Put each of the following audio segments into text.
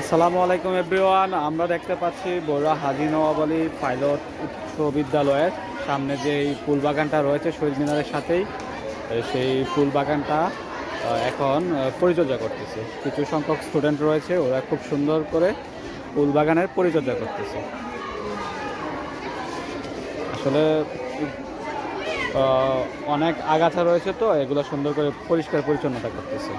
আসসালামু আলাইকুম এভরিওয়ান, আমরা দেখতে পাচ্ছি বড়া হাজি নওয়াব আলী পাইলট উচ্চ বিদ্যালয়ের সামনে যে এই ফুল বাগানটা রয়েছে শহীদ মিনারের সাথেই সেই ফুল বাগানটা এখন পরিচর্যা করতেছে। কিছু সংখ্যক স্টুডেন্ট রয়েছে, ওরা খুব সুন্দর করে ফুল বাগানের পরিচর্যা করতেছে। আসলে অনেক আগাছা রয়েছে তো, এগুলো সুন্দর করে পরিষ্কার পরিচ্ছন্নতা করতেছে।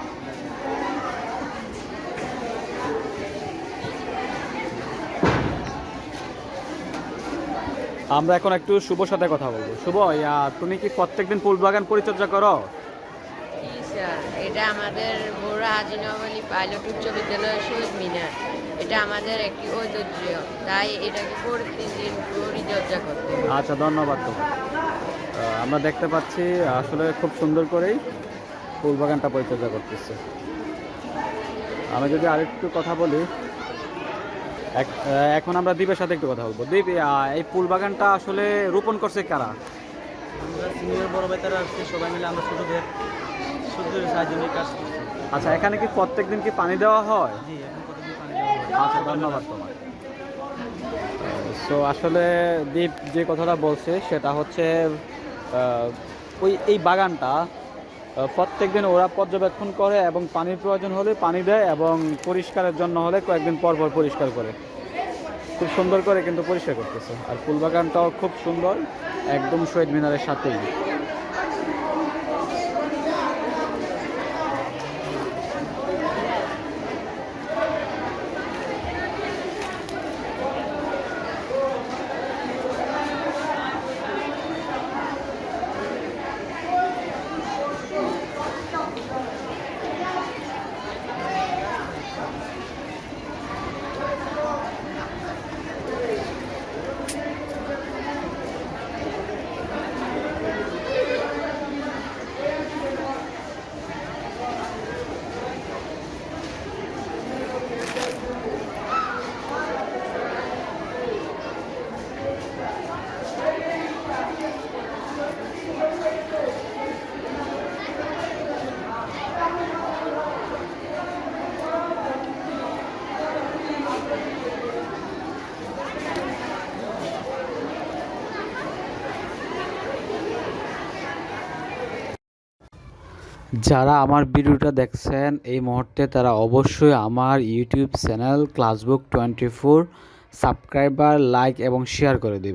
আমরা এখন একটু শুভর সাথে কথা বলব। শুভ ইয়া, তুমি কি প্রত্যেকদিন ফুল বাগান পরিচর্যা করো? এটা আমাদের বড় হাজি নওয়ালি পাইলট উচ্চ বিদ্যালয় শহীদ মিনার। এটা আমাদের একটি ঐতিহ্য। তাই এটাকে প্রতিদিন পরিচর্যা করতে আচ্ছা ধন্যবাদ আমরা দেখতে পাচ্ছি আসলে খুব সুন্দর করেই ফুল বাগানটা পরিচর্যা করতেছে। আমি যদি আরেকটু কথা বলি এখন আমরা দ্বীপের সাথে একটু কথা বলব। দ্বীপ এই ফুল বাগানটা আসলে রোপণ করছে কারা? আমরা সিনিয়র বড় ভাইতারা আসছে সবাই মিলে আমরা ছোটদের ছোটদের সাহায্য নিয়ে কাজ আচ্ছা এখানে কি প্রত্যেকদিন কি পানি দেওয়া হয়? জি এখন কতদিন পানি দেওয়া হবে আচ্ছা ধন্যবাদ তোমার সো আসলে দীপ যে কথাটা বলছে সেটা হচ্ছে ওই এই বাগানটা প্রত্যেক দিন ওরা পর্যবেক্ষণ করে এবং পানির প্রয়োজন হলে পানি দেয় এবং পরিষ্কারের জন্য হলে কয়েকদিন পর পর পরিষ্কার করে। খুব সুন্দর করে কিন্তু পরিষ্কার করতেছে। আর ফুলবাগানটাও খুব সুন্দর, একদম শহীদ মিনারের সাথেই। যারা আমার ভিডিওটা দেখছেন এই মুহূর্তে, তারা অবশ্যই আমার YouTube channel Classbook twenty four subscriber, like এবং শেয়ার করে দেবে।